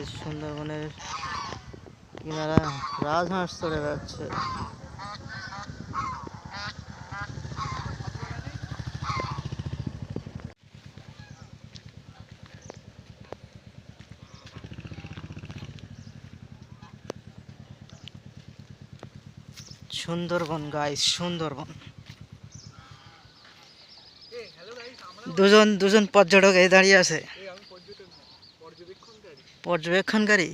Guys সুন্দরবনের কিনারা রাজহাঁস চলে যাচ্ছে সুন্দরবন গাইস সুন্দরবন। দুজন দুজন পর্যটক এই দাঁড়িয়ে আছে। পর্যবেক্ষণকারী।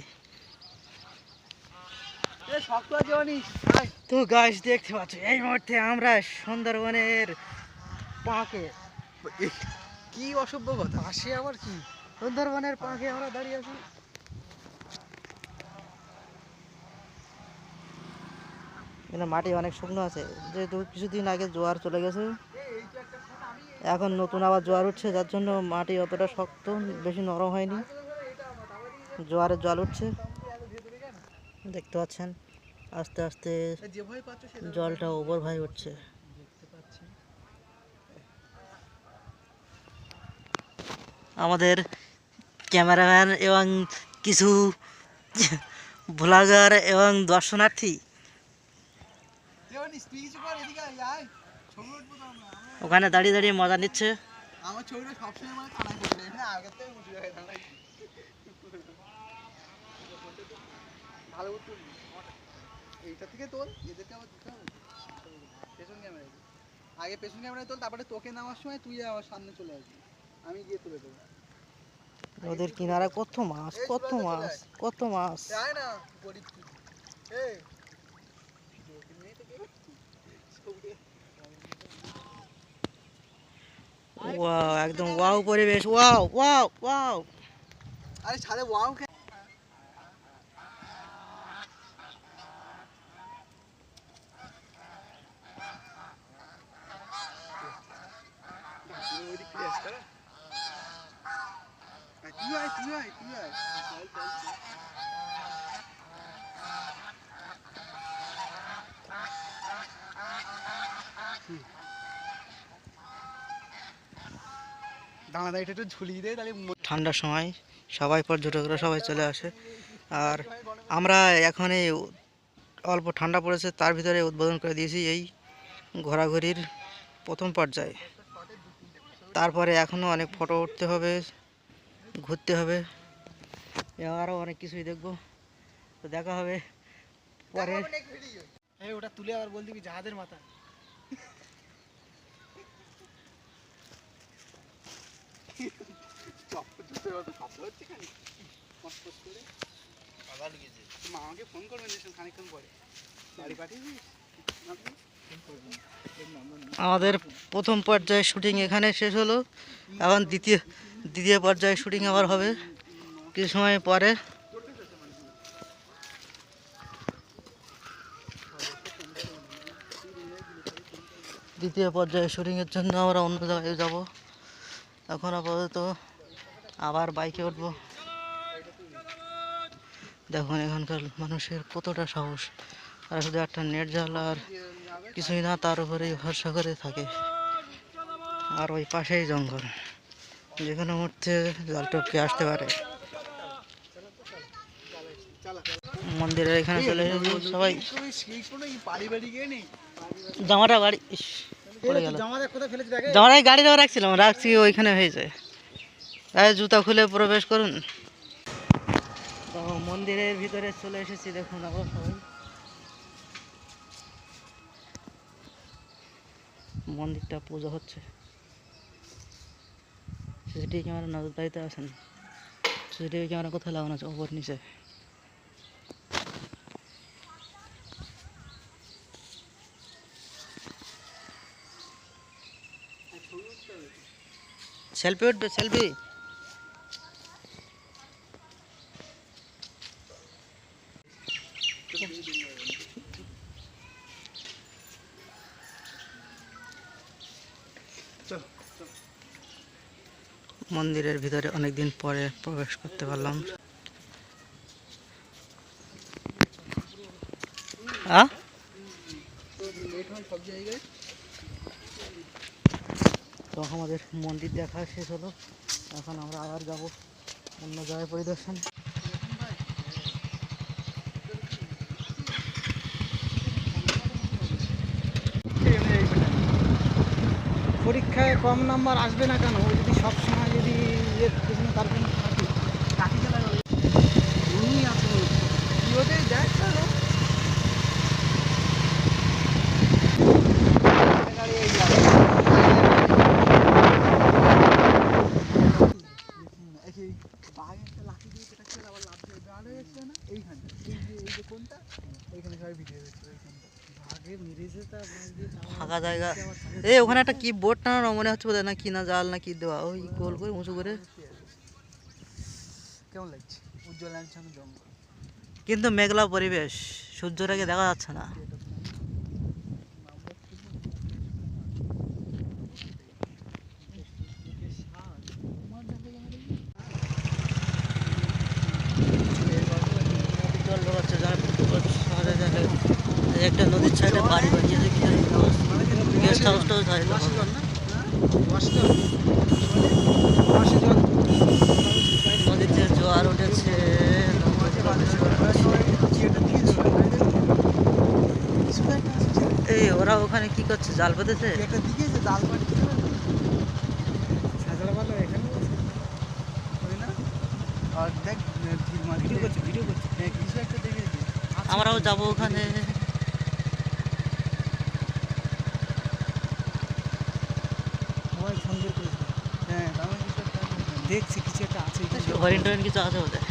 তো গাছ দেখতে পাচ্ছ এই মুহূর্তে আমরা সুন্দরবনের পাকে। কি অসভ্য কথা। আসে আবার কি? সুন্দরবনের পাকে আমরা দাঁড়িয়ে আছি। এখানে মাটি অনেক শুকনো আছে। যেহেতু কিছুদিন আগে জোয়ার চলে গেছে এখন নতুন আবার জোয়ার উঠছে যার জন্য মাটি অতটা শক্ত বেশি নরম হয়নি। জোয়ারের জল উঠছে। দেখতে পাচ্ছেন, আস্তে আস্তে জলটা ওপর ভাই উঠছে। আমাদের ক্যামেরাম্যান এবং কিছু ব্লগার এবং দর্শনার্থী। ওখানে দাঁড়িয়ে দাঁড়িয়ে মজা নিচ্ছে। আমার ছবিটা সবসময় মানে কানায় পড়ে যায়। এখানে আগের থেকে উঠে যায় কানায়। ভালো উঠতো এইটা থেকে তোল এদেরকে আবার দিতে হবে। পেছন ক্যামেরায় আগে পেছন ক্যামেরায় তোল তারপরে তোকে নামার সময় তুই আমার সামনে চলে আসবি। আমি গিয়ে তুলে দেবো। ওদের কিনারা কত মাছ কত মাছ কত মাছ। যায় না গরিব তুই এই। ওয়াও একদম ওয়াও পরিবেশ ওয়াও ওয়াও ওয়াও। আরে ছাড়ে ওয়াও কে তুই আয় তুই আয় তুই আয় চল চল চল। ঠান্ডার সময় সবাই পর্যটকরা সবাই চলে আসে। আর আমরা এখন এই অল্প ঠান্ডা পড়েছে, তার ভিতরে উদ্বোধন করে দিয়েছি এই ঘোরাঘুরির প্রথম পর্যায়ে। তারপরে এখনও অনেক ফটো উঠতে হবে। ঘুরতে হবে। আরও অনেক কিছুই দেখব। তো দেখা হবে পরে। এই ওটা তুলে আবার বল দিবি জাহাজের মাথা। মামাকে ফোন করবেন এসব খানিকক্ষণ পরে। বাড়ি পাঠিয়েছিস আমাদের প্রথম পর্যায়ে শুটিং এখানে শেষ হলো, এখন দ্বিতীয় দ্বিতীয় পর্যায়ে শুটিং আবার হবে, কিছু সময় পরে। দ্বিতীয় পর্যায়ে শুটিংয়ের জন্য আমরা অন্য জায়গায় যাব। এখন আপাতত আবার বাইকে উঠব। দেখুন এখানকার মানুষের কতটা সাহস। আর শুধু একটা নেট জাল আর কিছুই না তার উপরেই ভরসা করে থাকে। আর ওই পাশেই জঙ্গল। যে কোনো মুহূর্তে জল টপকে আসতে পারে। মন্দিরের এখানে চলে এসেছি সবাই। জামাটা বাড়ি পড়ে গেল। জামাটাই গাড়িতেও রাখছিলাম রাখছি ওইখানে হয়েছে। এই জুতা খুলে প্রবেশ করুন। তো মন্দিরের ভিতরে চলে এসেছি দেখুন আবার সবাই মন্দিরটা পূজা হচ্ছে। সিসিটিভি ক্যামেরা নজরদারিতে আছেন। সিসিটিভি ক্যামেরা কোথায় লাগানো আছে? ওপর নিচে। সেলফি উঠবে, সেলফি। মন্দিরের ভিতরে অনেকদিন পরে প্রবেশ করতে পারলাম। তো আমাদের মন্দির দেখা শেষ হলো। এখন আমরা আবার যাব অন্য জায়গায় পরিদর্শন। পরীক্ষায় কম নাম্বার আসবে না কেন? যদি সবসময় যদি ইয়ে পেছনে তার জন্য থাকে। চালা গেল উনি কি ওদের দেখ তাহলে ফাঁকা জায়গা। এই ওখানে একটা কি বোর্ড টানানো মনে হচ্ছে বোধ না কি না জাল না কি দেওয়া ওই গোল করে উঁচু করে। কেমন লাগছে? উজ্জ্বল কিন্তু মেঘলা পরিবেশ সূর্যটাকে দেখা যাচ্ছে না জল ঢোকাচ্ছে যারা শহরে যাবে এই একটা নদীর সাইডে বাড়ি বানিয়েছে কি গেস্ট হাউসটাও হয় নদীতে জোয়ার উঠেছে এই ওরা ওখানে কি করছে? জাল পেতেছে? একটা দিকে যে জাল পাটি সাজারওয়ালা এখানে ওই না আর দেখ ভিডিও করছে ভিডিও করছে হ্যাঁ কিছু একটা দেখেছি আমরাও যাব ওখানে মোবাইল ফোন বের করেছে হ্যাঁ আমার কিছু একটা দেখছি কিছু একটা আছে হরিণ টরিন কিছু আছে ওদের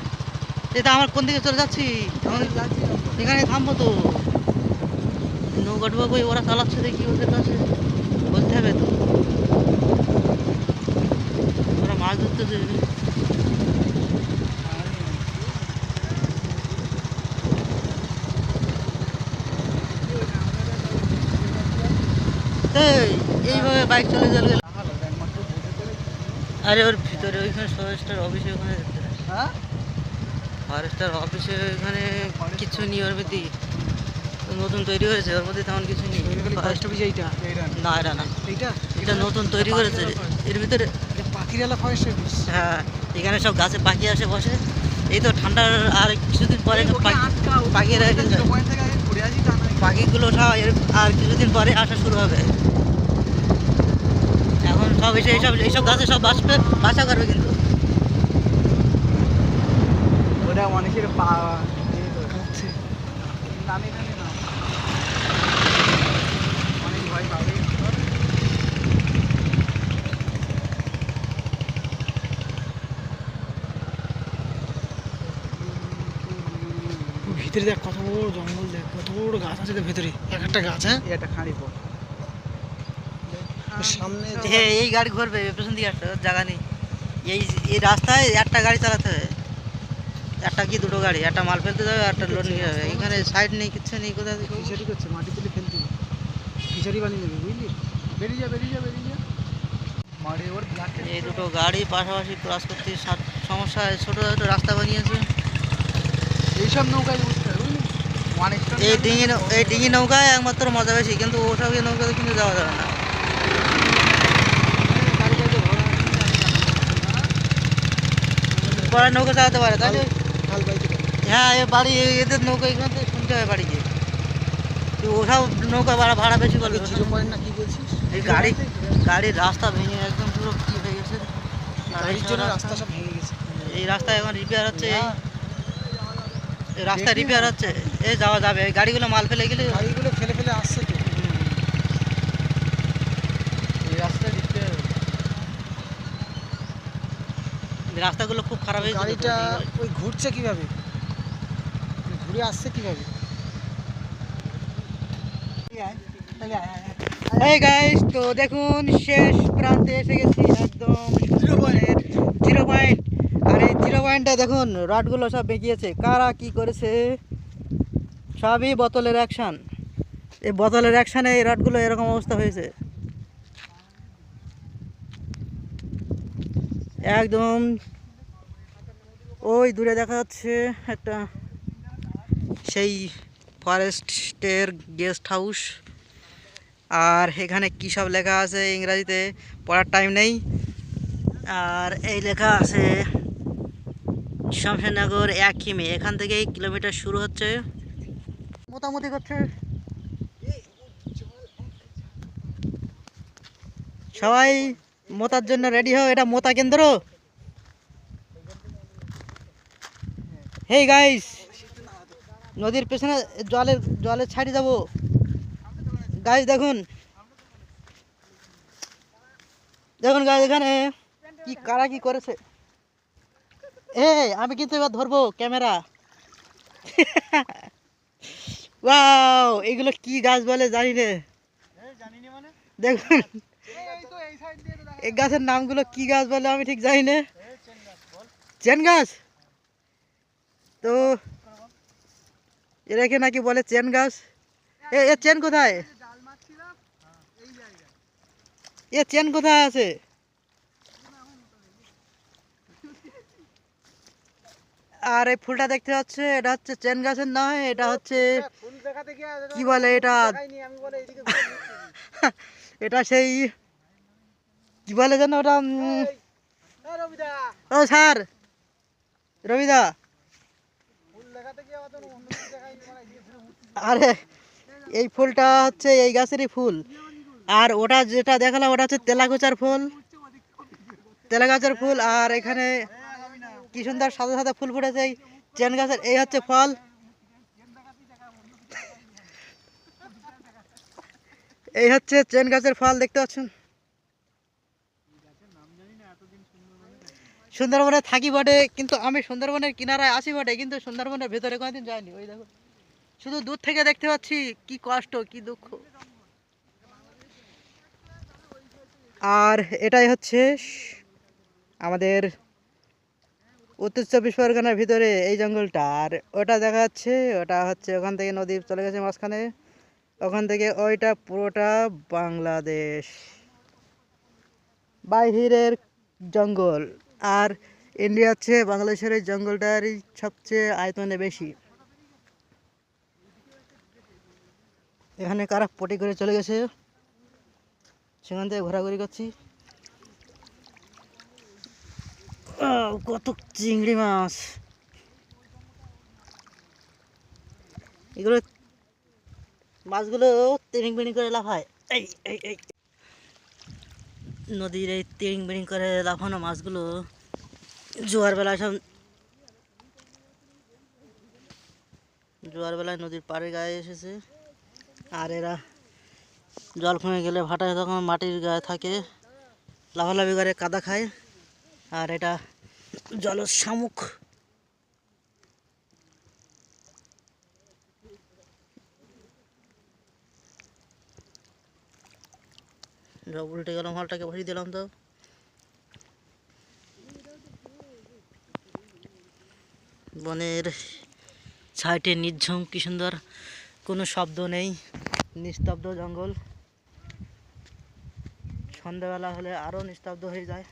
এটা আমার কোন দিকে চলে যাচ্ছি? আমাদের যাচ্ছি এখানে থামবো তো। নৌকা ওরা চালাচ্ছে দেখি ওদের কাছে। বলতে হবে তো। ওরা মাছ ধরতেছে এই এইভাবে বাইক চলে চলে গেল ভালো, একমাত্র বোটে করে আরে ওর ভিতরে ওইখানে ফরেস্টার অফিসে ওখানে দেখতে পাচ্ছি। হ্যাঁ? ফরেস্টার অফিসে ওখানে কিছু নেই ওর মধ্যে নতুন তৈরি হয়েছে ওর মধ্যে তেমন কিছু নেই। ফরেস্ট অফিস এইটা? না এটা না। এইটা? এটা নতুন তৈরি করেছে। এর ভিতরে এটা পাখিরালা ফরেস্ট অফিস হ্যাঁ এখানে সব গাছে পাখি আসে বসে। এই তো ঠান্ডার আর কিছুদিন পরে পাখিরা। পাখিগুলো সব এর- আর কিছুদিন পরে আসা শুরু হবে। সব এসে এইসব এইসব গাছে সব বাসবে বাসা করবে কিন্তু ওটা অনেকের পা- ইয়ে করে। হচ্ছে নামে এখানে নাম। অনেক ভয় পাবে। ভিতরে দেখ কত বড় জঙ্গল দেখ কত বড় গাছ আছে দেখ ভেতরে এক একটা গাছ হ্যাঁ এই একটা খাঁড়ি পর। সামনে হ্যাঁ এই গাড়ি ঘুরবে পেছন দিকে একটা জায়গা নেই। এই এই রাস্তায় একটা গাড়ি চালাতে হবে। একটা কি দুটো গাড়ি? একটা মাল ফেলতে যাবে একটা লোড নিয়ে যাবে। এখানে সাইড নেই কিচ্ছু নেই কোথাও খিচাড়ি করছে মাটি তুলে ফেলতে। খিচাড়ি বানিয়ে নেবে বুঝলি? বেরিয়ে যা, বেরিয়ে যা, বেরিয়ে যা। এই দুটো গাড়ি পাশাপাশি ক্রস করতে সমস্যা ছোটো ছোটো রাস্তা বানিয়েছে। এইসব নৌকায় এই ডিঙি এই ডিঙি নৌকায় একমাত্র মজা বেশি কিন্তু ওসব নৌকাতে কিন্তু যাওয়া যাবে না গাড়ি গাড়ি ঘোড়া পরে নৌকা চালাতে পারে তাই না? হাল বাইতে পারে। হ্যাঁ এ বাড়ি এদের নৌকা এখান থেকে শুনতে হবে বাড়ি গিয়ে। তো ওসব নৌকা ভাড়া ভাড়া বেশি করবে জিরো না কি বলছিস? এই গাড়ি গাড়ির রাস্তা ভেঙে একদম পুরো কি হয়ে গেছে। গাড়ির জন্য রাস্তা- সব ভেঙে গেছে। এই রাস্তা এখন রিপেয়ার হচ্ছে এই এই রাস্তা রিপেয়ার হচ্ছে এই যাওয়া যাবে। এই গাড়িগুলো মাল ফেলে গেলে গাড়িগুলো ফেলে ফেলে আসছে তো এই রাস্তায় দিতে হবে এই রাস্তাগুলো খুব খারাপ হয়েছে গাড়িটা ওই ঘুরছে কীভাবে? ঘুরে আসছে কীভাবে? এই গাইস তো দেখুন শেষ প্রান্তে এসে গেছি একদম জিরো পয়েন্ট জিরো পয়েন্ট আর এই জিরো পয়েন্টটা দেখুন রডগুলো সব বেঁকিয়েছে। কারা কি করেছে? সবই বোতলের অ্যাকশান এই বোতলের অ্যাকশানে এই রডগুলো এরকম অবস্থা হয়েছে। একদম ওই দূরে দেখা যাচ্ছে একটা সেই ফরেস্টের গেস্ট হাউস। আর এখানে কী সব লেখা আছে ইংরাজিতে, পড়ার টাইম নেই। আর এই লেখা আছে, শমশেরনগর এক কিমি এখান থেকেই কিলোমিটার শুরু হচ্ছে। মোটামুটি করছে সবাই মোতার জন্য রেডি হও এটা মোতা কেন্দ্র। হেই গাইস নদীর পেছনে জলের জলের ছাড়ি যাব। গাইস দেখুন। দেখুন গাইস এখানে কি কারা কি করেছে? এ আমি কিন্তু এবার ধরবো ক্যামেরা। ওয়াও এগুলো কি গাছ বলে জানি রে দেখুন। এই গাছের নামগুলো কি গাছ বলে আমি ঠিক জানি না। চেন গাছ? তো এরাকে নাকি বলে চেন গাছ? এ চেন কোথায়? এ চেন কোথায় আছে? আর এই ফুলটা দেখতে পাচ্ছে এটা হচ্ছে চেন গাছের নয় এটা হচ্ছে কি বলে এটা? এটা সেই কি বলে ওটা ও, স্যার। রবিদা। আরে, এই ফুলটা হচ্ছে, এই গাছেরই ফুল। আর ওটা যেটা দেখালাম, ওটা হচ্ছে তেলাগোচার ফুল। তেলাগাছের ফুল, আর এখানে কি সুন্দর সাদা সাদা ফুল ফুটেছে, এই চেন গাছের, এই হচ্ছে ফল। এই হচ্ছে চেন গাছের ফল, দেখতে পাচ্ছেন? সুন্দরবনে থাকি বটে, কিন্তু আমি সুন্দরবনের কিনারায় আসি বটে, কিন্তু সুন্দরবনের ভেতরে কোনোদিন যাইনি। ওই দেখো, শুধু দূর থেকে দেখতে পাচ্ছি কি কষ্ট, কি দুঃখ। আর এটাই হচ্ছে আমাদের উত্তর চব্বিশ পরগনার ভিতরে এই জঙ্গলটা। আর ওটা দেখা যাচ্ছে, ওটা হচ্ছে ওখান থেকে নদী চলে গেছে মাঝখানে। ওখান থেকে ওইটা পুরোটা বাংলাদেশ। বাহিরের জঙ্গল। আর ইন্ডিয়া হচ্ছে বাংলাদেশের এই জঙ্গলটারই সবচেয়ে আয়তনে বেশি। এখানে কারা পটি করে চলে গেছে? সেখান থেকে ঘোরাঘুরি করছি। কত চিংড়ি মাছ। এগুলো মাছগুলো তিরিং বিড়িং করে লাফায়। এই এই এই। নদীর এই তিরিং বিড়িং করে লাফানো মাছগুলো জোয়ার বেলায় সব জোয়ার বেলায় নদীর পাড়ের গায়ে এসেছে। আর এরা জল কমে গেলে ভাটায় তখন মাটির গায়ে থাকে। লাফালাফি করে, কাদা খায়। আর এটা জল শামুক। উল্টে গেলাম, হলটাকে ভরিয়ে দিলাম তো। বনের সাইডে নির্ঝুম, কি সুন্দর। কোনো শব্দ নেই, নিস্তব্ধ জঙ্গল। সন্ধ্যাবেলা হলে আরও নিস্তব্ধ হয়ে যায়।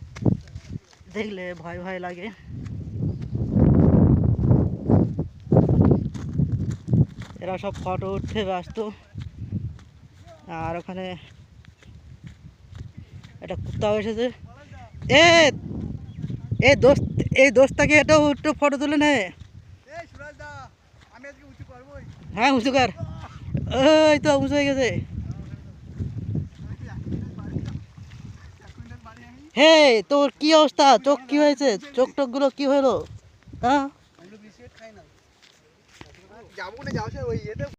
দেখলে ভয় ভয় লাগে। এরা সব ফটো উঠতে ব্যস্ত। আর ওখানে একটা কুত্তাও এসেছে। এ এ দোস্ত! এই দোস্তাকে এটাও একটু ফটো তুলে নে। হ্যাঁ উঁচু কর। ওই তো উঁচু হয়ে গেছে। হে তোর কি অবস্থা? চোখ কি হয়েছে? চোখ টোকগুলো কি হলো? হ্যাঁ? যাব না যাও ওই